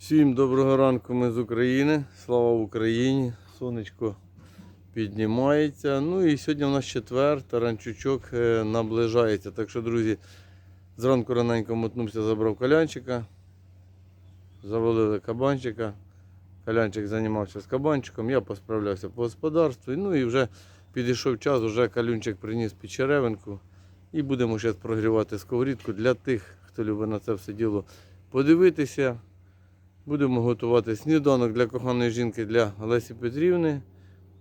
Всім доброго ранку, ми з України. Слава Україні! Сонечко піднімається. Ну і сьогодні у нас четвер, таранчучок е, наближається. Так що, друзі, зранку раненько мотнувся, забрав калянчика, завалили кабанчика. Калянчик займався з кабанчиком, я посправлявся по господарству. Ну і вже підійшов час, вже калюнчик приніс під черевинку. І будемо зараз прогрівати сковорідку для тих, хто любить на це все діло подивитися. Будемо готувати сніданок для коханої жінки для Лесі Петрівни.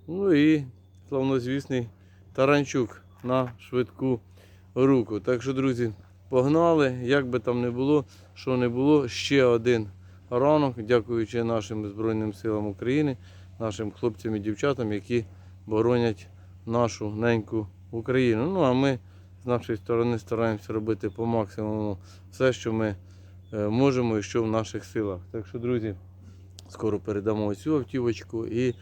Ну і славнозвісний таранчук на швидку руку. Так що, друзі, погнали. Як би там не було, що не було, ще один ранок, дякуючи нашим Збройним силам України, нашим хлопцям і дівчатам, які боронять нашу неньку Україну. Ну а ми з нашої сторони стараємося робити по максимуму все, що ми можемо і що в наших силах. Так що, друзі, скоро передамо цю автівочку і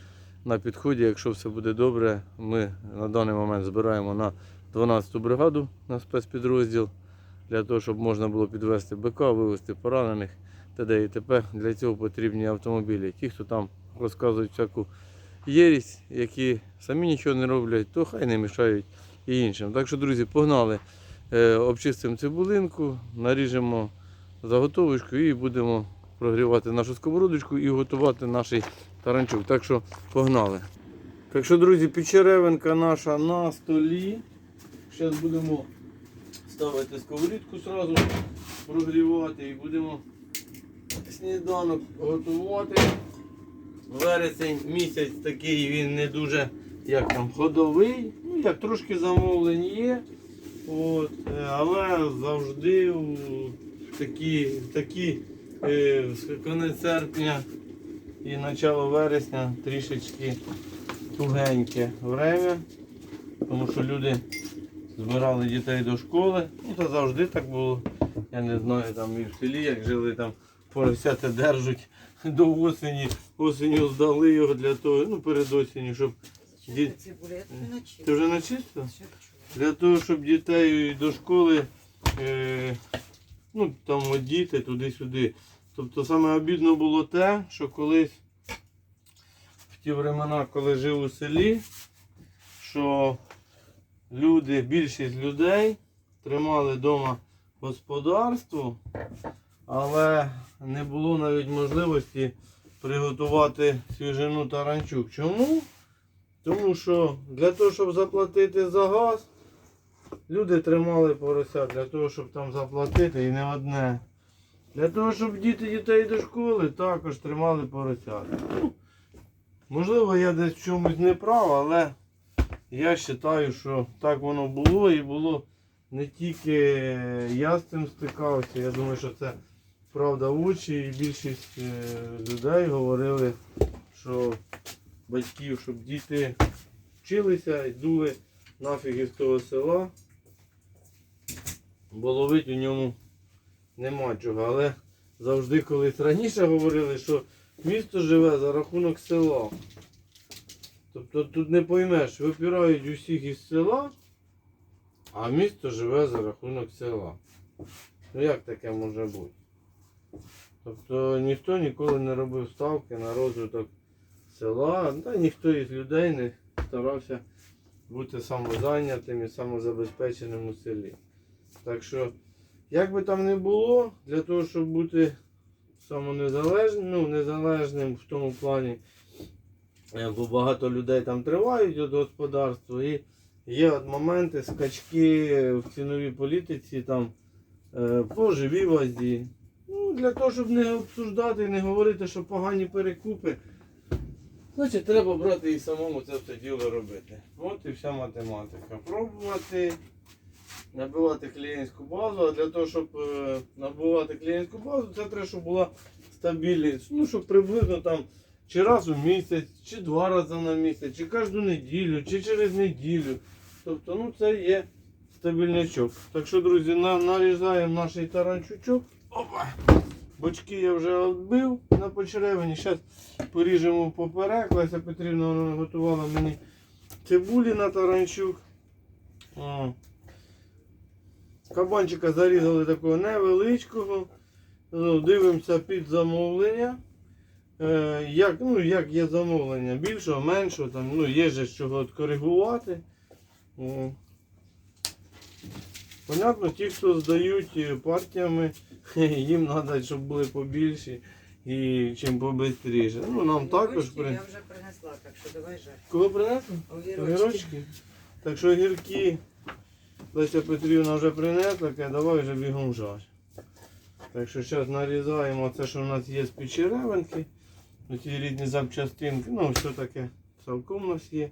на підході, якщо все буде добре, ми на даний момент збираємо на 12-ту бригаду на спецпідрозділ для того, щоб можна було підвести БК, вивезти поранених т.д. і т.п. Для цього потрібні автомобілі. Ті, хто там розказують всяку єрість, які самі нічого не роблять, то хай не мішають і іншим. Так що, друзі, погнали. Е, Обчистимо цибулинку, наріжемо заготовочку і будемо прогрівати нашу сковородочку і готувати наш таранчук. Так що погнали. Так що, друзі, печеревинка наша на столі. Зараз будемо ставити сковорідку зразу, прогрівати і будемо сніданок готувати. Вересень місяць такий він не дуже як там ходовий. Ну як трошки замовлень є. От, е, але завжди такі, такі е, з кінець серпня і почало вересня трішечки тугеньке время, тому що люди збирали дітей до школи. Ну та завжди так було. Я не знаю там і в селі, як жили там поросяти держать до осені. Осеню здали його для того, ну перед осінню, щоб Ді- Цибуля, я тобі начистила. ти вже чую. Для того, щоб дітей до школи, е, ну там от діти туди-сюди. Тобто саме обідно було те, що колись в ті времена, коли жив у селі, що люди, більшість людей тримали вдома господарство, але не було навіть можливості приготувати свіжину таранчук. Чому? Тому що для того, щоб заплатити за газ, люди тримали порося для того, щоб там заплатити і не одне. Для того, щоб діти дітей до школи, також тримали порося. Можливо, я десь в чомусь не прав, але я вважаю, що так воно було і було не тільки я з цим стикався. Я думаю, що це правда в очі і більшість е, людей говорили, що батьків, щоб діти вчилися і дули нафіг із того села. Бо ловить у ньому нема чого. Але завжди колись раніше говорили, що місто живе за рахунок села. Тобто тут не поймеш, випирають усіх із села, а місто живе за рахунок села. Ну як таке може бути? Тобто ніхто ніколи не робив ставки на розвиток села, та ніхто із людей не старався бути самозайнятим і самозабезпеченим у селі. Так що, як би там не було, для того, щоб бути самонезалежним, ну, незалежним в тому плані, е, бо багато людей там тривають від господарства і є от моменти, скачки в ціновій політиці там е, по живій вазі. Ну, для того, щоб не обсуждати і не говорити, що погані перекупи. Значить, треба брати і самому це все діло робити. От і вся математика. Пробувати набивати клієнтську базу, а для того, щоб е, набивати клієнтську базу, це треба, щоб була стабільність. Ну, щоб приблизно там чи раз у місяць, чи два рази на місяць, чи кожну неділю, чи через неділю. Тобто, ну це є стабільничок. Так що, друзі, на, нарізаємо наш таранчучок. Опа! Бочки я вже відбив на почеревині. Зараз поріжемо поперек. Леся Петрівна готувала мені цибулі на таранчук. Кабанчика зарізали такого невеличкого. ну, дивимося під замовлення. Е, як, ну, як є замовлення, більшого, меншого, там, ну, є же з чого коригувати. О. Понятно, ті, хто здають е, партіями, їм треба, щоб були побільші і чим побистріше. Ну, нам також при... Я вже принесла, так що давай жарь. Кого принесли? Огірочки. Огірочки. Так що огірки Леся Петрівна вже принесла, каже, давай вже бігом жарь. Так що зараз нарізаємо це, що в нас є з печеревинки. Ці рідні запчастинки. Ну, все таке цілком у нас є.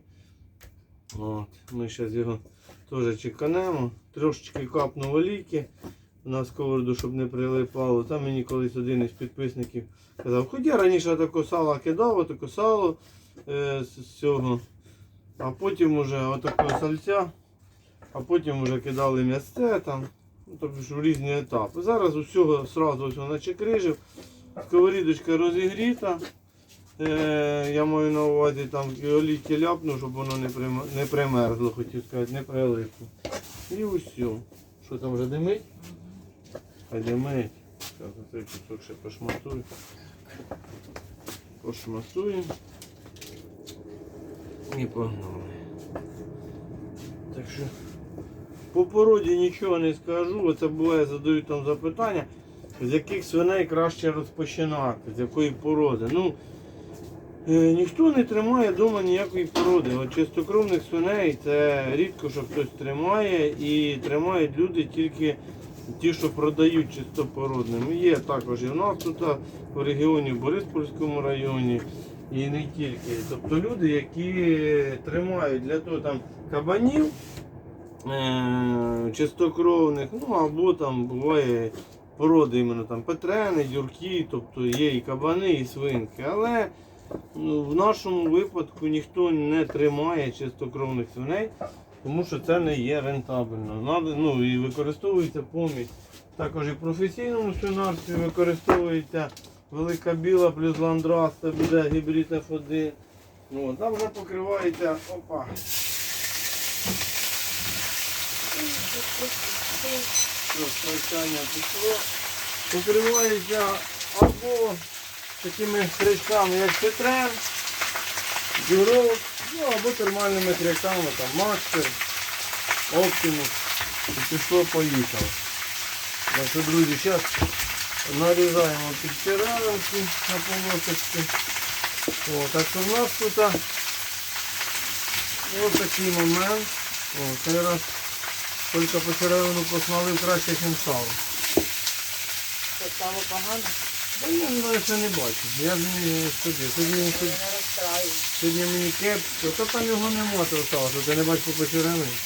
От, ми зараз його теж чеканемо. Трошечки капнув олійки на сковороду, щоб не прилипало. Там мені колись один із підписників казав, хоч я раніше таке сало кидав, таке сало е, з цього. А потім уже отакого сальця, а потім вже кидали м'ясце там, ну, тобто в різні етапи. Зараз усього сразу ось начекрижив, сковорідочка розігріта. Е, я маю на увазі там олійки ляпну, щоб воно не, не примерзло, хотів сказати, не прилипло. І усьо. Що там вже димить? А димить. Зараз цей кусок ще пошматую. Пошматуємо. І погнали. Так що по породі нічого не скажу. Оце буває, задають там запитання, з яких свиней краще розпочинати, з якої породи. Ну, е, ніхто не тримає вдома ніякої породи. От чистокровних свиней це рідко, що хтось тримає, і тримають люди тільки ті, що продають чистопородним. Є також і в нас тут в регіоні, в Бориспольському районі. І не тільки. Тобто люди, які тримають для того там кабанів е- чистокровних, ну або там буває породи іменно там петрени, дюрки, тобто є і кабани, і свинки. Але ну, в нашому випадку ніхто не тримає чистокровних свиней, тому що це не є рентабельно. Ну, і використовується помість. Також і в професійному свинарстві використовується велика біла плюс ландрас, це буде гібрид F1. Ну, там вже покривається. Опа. Розпрацювання пішло. Покривається або такими кришками, як Петрен, Дюрок, ну або термальними кришками, там Макстер, Оптимус. І пішло поїхало. Так друзі, зараз нарізаємо під черевинки на полосочки. О, так що в нас тут ось такий момент. О, цей раз тільки по черевину посмалив краще, ніж сало. Це стало погано, Та я ну, ще не бачу. Я ж не сюди. Сьогодні, сьогодні, мені кепсько, то там його нема того сала, що ти не бачиш по черевині.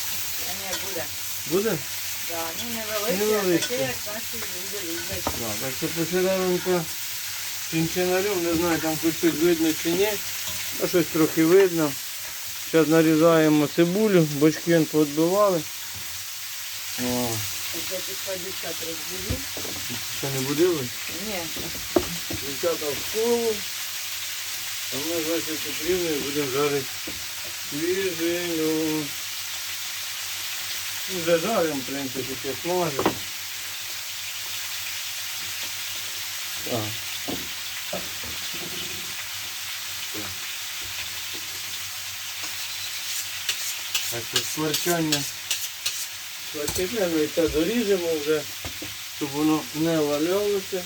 А ні, буде. Буде? Да, ну Невелике. таке, як наші люди люблять. Да, так що по черевинка чинчинарем, не знаю, там хоч щось видно чи ні. А щось трохи видно. Зараз нарізаємо цибулю, бочки він О, Це пішла дівчат не будили? Ні, Дівчата в школу. А ми з Лесею Петрівною будемо жарити свіжину. Ну, Вже в принципі, ще смажимо. Так. Так що скворчання. Скворчання ми це доріжемо вже, щоб воно не валялося.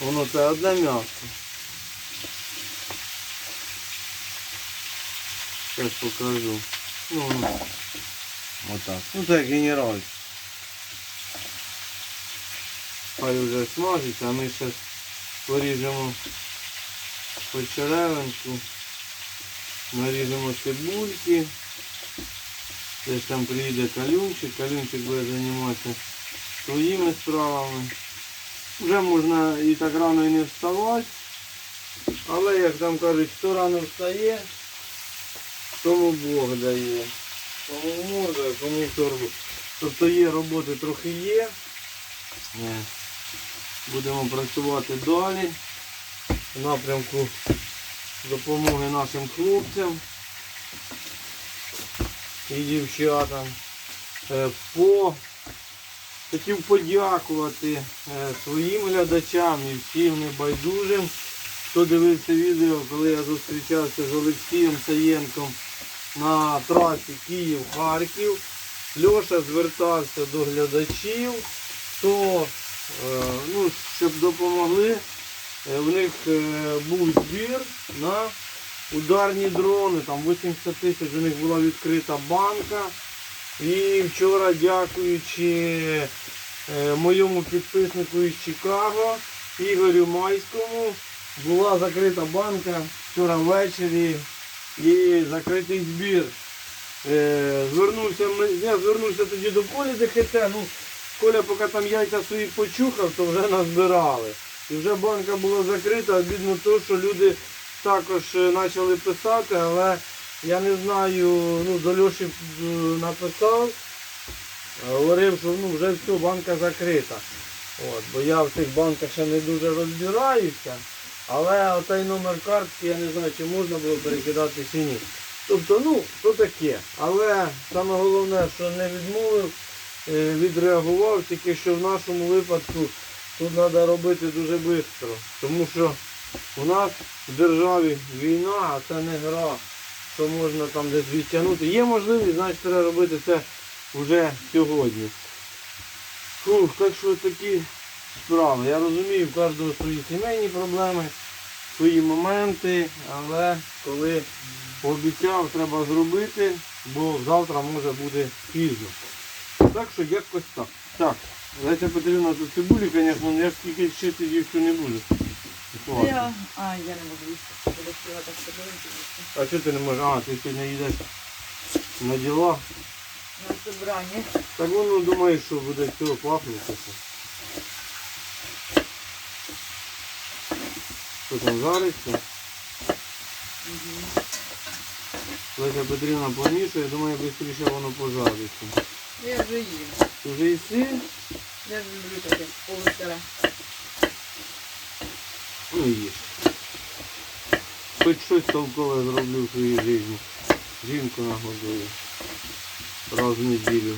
Воно це одне м'ясо. Зараз покажу. Ну, воно. Отак. Ну це генераль. Хай вже смажиться, а ми зараз поріжемо почеревинку, наріжемо цибульки. Десь там приїде калюнчик, калюнчик буде займатися своїми справами. Вже можна і так рано і не вставати. Але як там кажуть, хто рано встає, тому Бог дає. Кому морда, кому торгу. Тобто є роботи трохи є. Е, Будемо працювати далі в напрямку допомоги нашим хлопцям і дівчатам. Е, По хотів подякувати е, своїм глядачам і всім небайдужим, хто дивився відео, коли я зустрічався з Олексієм Саєнком на трасі Київ-Харків. Льоша звертався до глядачів, то, е, ну, щоб допомогли. В них був збір на ударні дрони, там 80 тисяч у них була відкрита банка. І вчора, дякуючи е, моєму підписнику із Чикаго, Ігорю Майському, була закрита банка вчора ввечері і закритий збір. Е, Звернувся, я звернувся тоді до Колі ДХТ, ну, Коля поки там яйця свої почухав, то вже назбирали. І вже банка була закрита, обідно то, що люди також е, почали писати, але я не знаю, ну, до Льоші е, написав, говорив, що ну, вже все, банка закрита. От, бо я в цих банках ще не дуже розбираюся. Але отей номер картки я не знаю, чи можна було перекидати чи ні. Тобто, ну, то таке. Але саме головне, що не відмовив, е, відреагував, тільки що в нашому випадку тут треба робити дуже швидко. Тому що у нас в державі війна, а це не гра, що можна там десь відтягнути. Є можливість, значить треба робити це вже сьогодні. Фух, так що такі справи. Я розумію, в кожного свої сімейні проблеми, свої моменти, але коли пообіцяв, треба зробити, бо завтра може бути пізно. Так що якось так. Так, Леся Петрівна, тут цибулі, звісно, я ж скільки чистити їх не буду. Я... А, я не можу їсти. Буду хотіла так подивитися. А що ти не можеш? А, ти сьогодні їдеш на діла. На собранні. Так воно думає, що буде цього пахнути. Що там жариться? Леся Петрівна помішує, думаю, швидше воно пожариться. Я вже їм. Ти вже їси? Я ж люблю таке полусире. Ну їж. Хоч щось толкове зроблю в своїй житті. Жінку нагодую. Раз в неділю.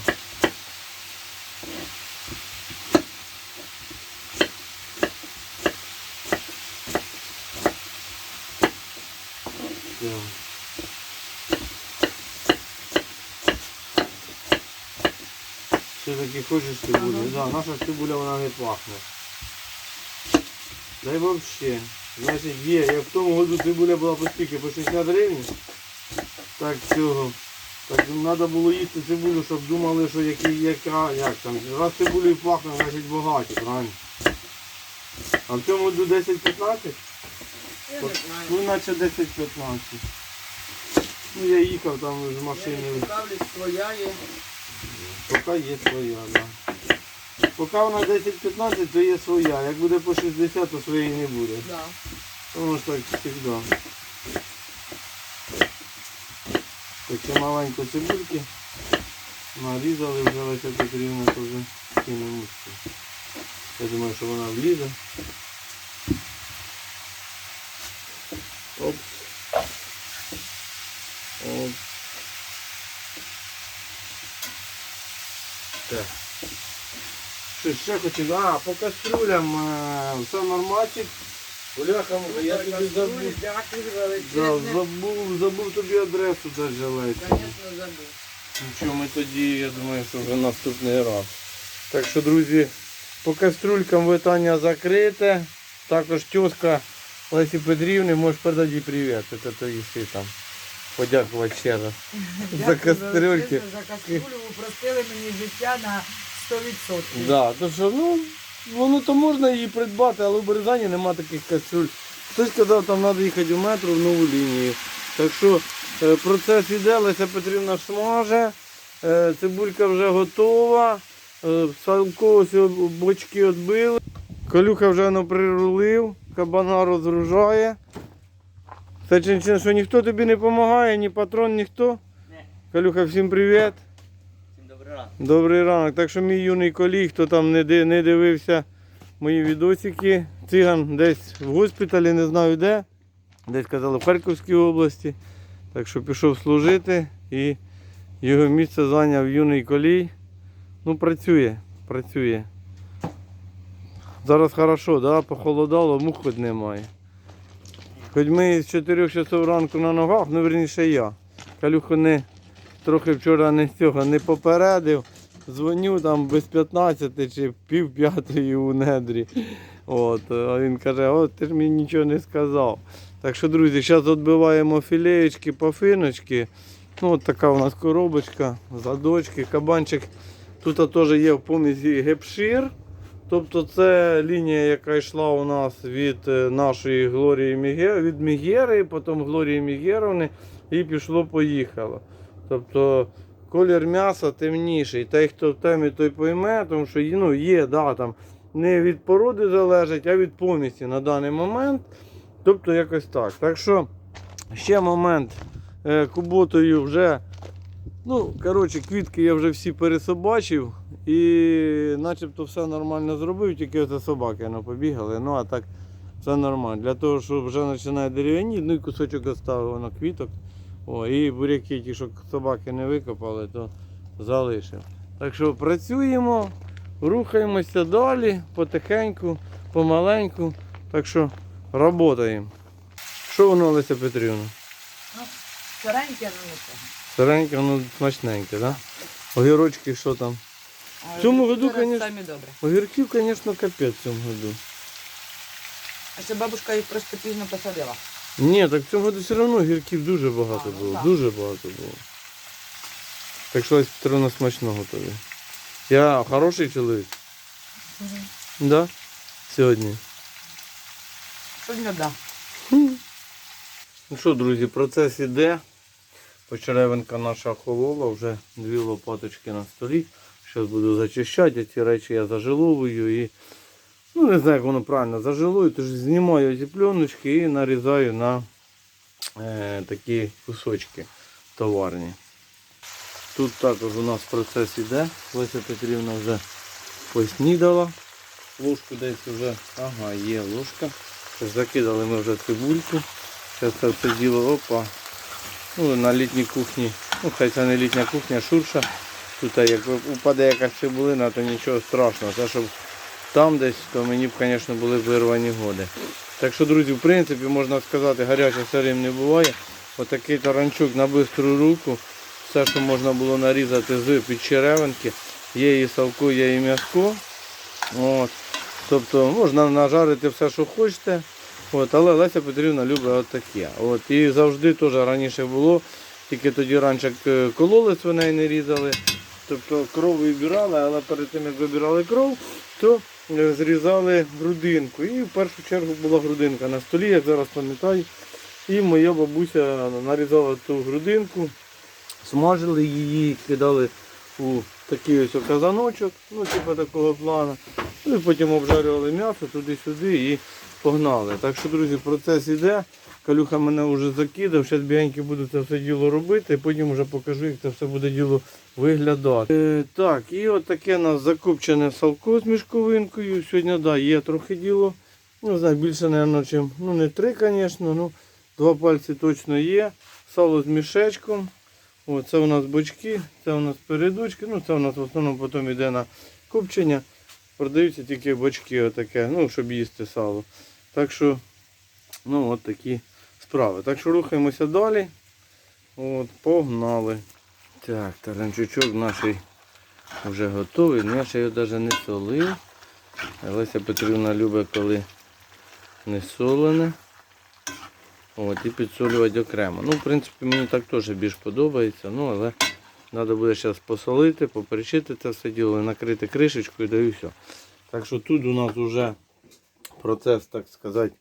Так. Все-таки хочеш цибулю? Ага. Да, наша цибуля вона не пахне. Да й вообще. Значить є, як в тому году цибуля була по скільки? По 60 гривень. Так цього. Так треба було їсти цибулю, щоб думали, що які, яка, як там. Раз цибулею пахне, значить багаті, правильно? А в цьому году 10-15? Я не знаю. Ну наче 10-15. Ну я їхав там з Я не цікавлюсь, своя є. Поки є своя, да. Поки вона 10-15, то є своя. Як буде по 60, то своєї не буде. Да. Тому ж так завжди. Так це маленько цибульки. Нарізали вже Леся Петрівна, то вже кинемо. Я думаю, що вона влізе. Що ще хотів? А, по кастрюлям е, все нормальчик. Бляха, я тобі забув. Дякую Да, величезне. забув, забув тобі адресу даже Леся. Звісно, забув. Нічого, ми тоді, я думаю, що вже наступний раз. Так що, друзі, по кастрюлькам питання закрите. Також тезка Лесі Петрівни, можеш передати їй привіт. Це то їси там. Подякувати ще раз. За Дякую кастрюльки. величезне За кастрюлю упростили мені життя на 100%. Да, то що, ну, воно то можна її придбати, але в Березані нема таких кастрюль. Хтось казав, там треба їхати в метро в нову лінію. Так що е, процес іде, Леся Петрівна смаже, е, цибулька вже готова, е, салко бочки відбили. Колюха вже воно прирулив, кабана розгружає. Це чинчин, що ніхто тобі не допомагає, ні патрон, ніхто. Не. Колюха, всім привіт. Добрий ранок. Так що мій юний коліг, хто там не, дивився мої відосики, циган десь в госпіталі, не знаю де. Десь казали в Харківській області. Так що пішов служити і його місце зайняв юний колій. Ну, працює. працює. Зараз хорошо, да? похолодало, мух хоч немає. Хоч ми з 4 часов ранку на ногах, ну верніше я. Калюху не трохи вчора не цього не попередив. Дзвоню там без 15 чи пів п'ятої у недрі. От, а він каже, от ти ж мені нічого не сказав. Так що, друзі, зараз відбиваємо філеєчки, пафиночки. Ну, от така у нас коробочка, задочки, кабанчик. Тут теж є в помісі гепшир. Тобто це лінія, яка йшла у нас від е, нашої Глорії Мігер, від Мігери, потім Глорії Мігеровни і пішло-поїхало. Тобто колір м'яса темніший. Той, хто в темі, той пойме, тому що ну, є, да, там, не від породи залежить, а від помісті на даний момент. Тобто якось так. Так що ще момент е, куботою вже. Ну, коротше, квітки я вже всі пересобачив і начебто все нормально зробив, тільки оце собаки ну, побігали. Ну а так все нормально. Для того, щоб вже починає дерев'яні, ну і кусочок оставив на квіток. О, і буряки, ті, що собаки не викопали, то залишив. Так що працюємо, рухаємося далі, потихеньку, помаленьку. Так що працюємо. Що воно, Олеся Петрівна? Ну, Стареньке, ну це. Воно смачненьке, так? Да? Огірочки що там? А В цьому году, конечно- Огірків, звісно, капець в цьому году. А це бабушка їх просто пізно посадила. Ні, так в цьому году все одно огірків дуже багато А, ну було. так. Дуже багато було. Так що ось Петровна смачного тобі. Я хороший чоловік. Да? Сьогодні. Сьогодні да. Ну що, друзі, процес іде. Почеревинка наша охолола, вже дві лопаточки на столі. Зараз буду зачищати, ці речі я зажиловую і ну не знаю, як воно правильно зажилую, тож знімаю ці пленочки і нарізаю на е, такі кусочки товарні. Тут також у нас процес іде. Леся Петрівна вже поснідала. Ложку десь вже, ага, є ложка. Закидали ми вже цибульку. Зараз це все діло, опа. Ну, на літній кухні, ну хай це не літня кухня, шурша. Тут як упаде якась цибулина, то нічого страшного. Це щоб там десь, то мені б, звісно, були вирвані годи. Так що, друзі, в принципі, можна сказати, гаряче сирим не буває. Отакий таранчук на бистру руку. Все, що можна було нарізати з підчеревинки. Є і салко, є і м'яско. От. Тобто можна нажарити все, що хочете. От, але Леся Петрівна любить от таке. От, і завжди теж раніше було, тільки тоді раніше кололи свиней не різали. Тобто кров вибирали, але перед тим як вибирали кров, то зрізали грудинку. І в першу чергу була грудинка на столі, як зараз пам'ятаю. І моя бабуся нарізала ту грудинку, смажили її, кидали у такий ось казаночок, ну типу такого плану. Ну і потім обжарювали м'ясо туди-сюди і погнали. Так що, друзі, процес іде. Калюха мене вже закидав, зараз бігеньки буду це все діло робити, потім вже покажу, як це все буде діло виглядати. Е, так, і от таке у нас закупчене салко з мішковинкою. Сьогодні да, є трохи діло. Ну, знаю, більше, мабуть, чим. Ну, не три, звісно, ну два пальці точно є. Сало з мішечком. О, це у нас бочки, це у нас передочки, ну це у нас в основному потім йде на копчення. Продаються тільки бочки, отаке, ну, щоб їсти сало. Так що, ну, от такі справи. Так що рухаємося далі. От, погнали. Так, таранчучок наш вже готовий. Ну, я ще його навіть не солив. Леся Петрівна любить, коли не солене. От, і підсолювати окремо. Ну, в принципі, мені так теж більш подобається. Ну, але треба буде зараз посолити, поперечити це все діло, накрити кришечкою, да і все. Так що тут у нас вже процес, так сказати,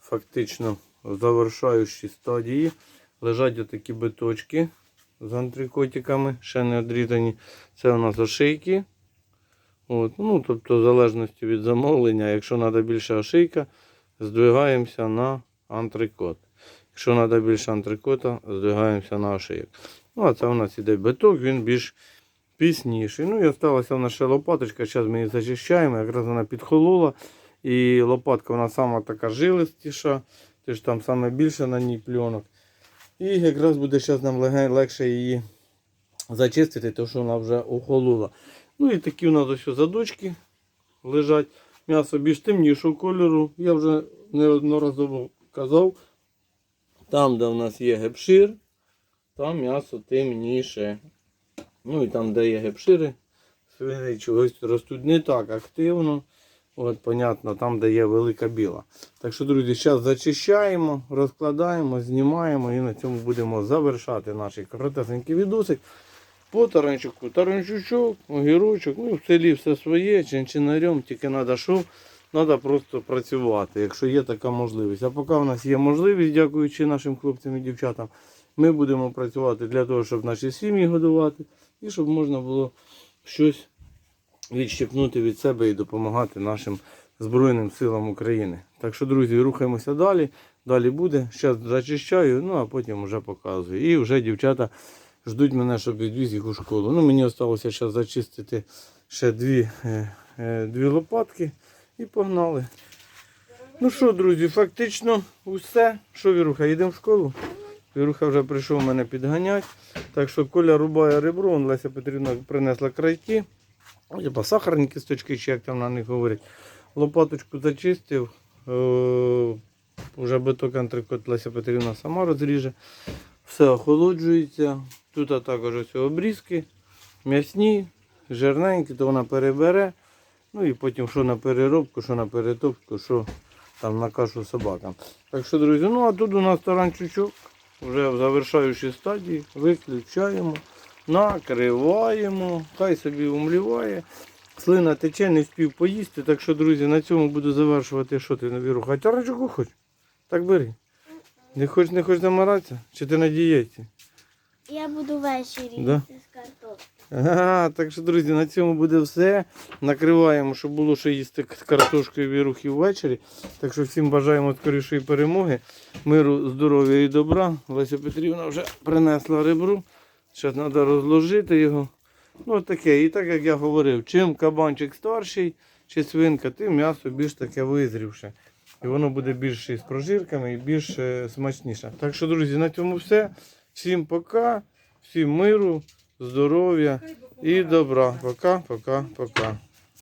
фактично завершаючій стадії. Лежать отакі биточки з антрикотиками, ще не одрізані. Це у нас ошейки. От, ну, тобто, в залежності від замовлення, якщо треба більше ошейка, здвигаємося на антрикот. Якщо треба більше антрикота, здвигаємося на ошейок. Ну, а це у нас іде биток, він більш пісніший. Ну і залишилася в нас ще лопаточка, зараз ми її зачищаємо, якраз вона підхолола. І лопатка вона сама така жилистіша, тож там саме більше на ній пленок. І якраз буде зараз нам легше її зачистити, тому що вона вже охолола. Ну і такі у нас ось задочки лежать. М'ясо більш темнішого кольору. Я вже неодноразово казав. Там, де в нас є гепшир, там м'ясо темніше. Ну і там, де є гепшири, свини чогось ростуть не так активно. От, понятно, там, де є велика біла. Так що, друзі, зараз зачищаємо, розкладаємо, знімаємо і на цьому будемо завершати наш коротесенький відосик. По таранчуку. Таранчучок, огірочок, ну в селі все своє, чинчинарем, тільки треба що? Треба просто працювати, якщо є така можливість. А поки в нас є можливість, дякуючи нашим хлопцям і дівчатам, ми будемо працювати для того, щоб наші сім'ї годувати і щоб можна було щось відщепнути від себе і допомагати нашим Збройним силам України. Так що, друзі, рухаємося далі. Далі буде. Зараз зачищаю, ну а потім вже показую. І вже дівчата ждуть мене, щоб відвіз їх у школу. Ну, мені залишилося зараз зачистити ще дві, е, е, дві лопатки і погнали. Ну що, друзі, фактично усе. Що, Віруха, їдемо в школу? Віруха вже прийшов мене підганяти. Так що Коля рубає ребро, Леся Петрівна принесла крайки. Типа сахарні кісточки, чи як там на них говорять. Лопаточку зачистив. Е, Уже биток антрикот Леся Петрівна сама розріже. Все охолоджується. Тут також ось обрізки. М'ясні, жирненькі, то вона перебере. Ну і потім що на переробку, що на перетопку, що там на кашу собакам. Так що, друзі, ну а тут у нас таранчучок. Вже в завершаючій стадії. Виключаємо, накриваємо, хай собі умліває. Слина тече, не встиг поїсти. Так що, друзі, на цьому буду завершувати. Що ти Віруха? А таранчуку хоч? Так бери. Не хочеш, не хочеш замиратися? Чи ти на дієті? Я буду ввечері Да? з картоплею. Ага, так що, друзі, на цьому буде все. Накриваємо, щоб було що їсти з картошкою вірухи ввечері. Так що всім бажаємо скорішої перемоги, миру, здоров'я і добра. Леся Петрівна вже принесла ребру. Зараз треба розложити його. Ну таке. І так як я говорив, чим кабанчик старший чи свинка, тим м'ясо більш таке визрівше. І воно буде більше з прожирками і більш е, смачніше. Так що, друзі, на цьому все. Всім пока, всім миру, здоров'я і добра. Пока, пока, пока.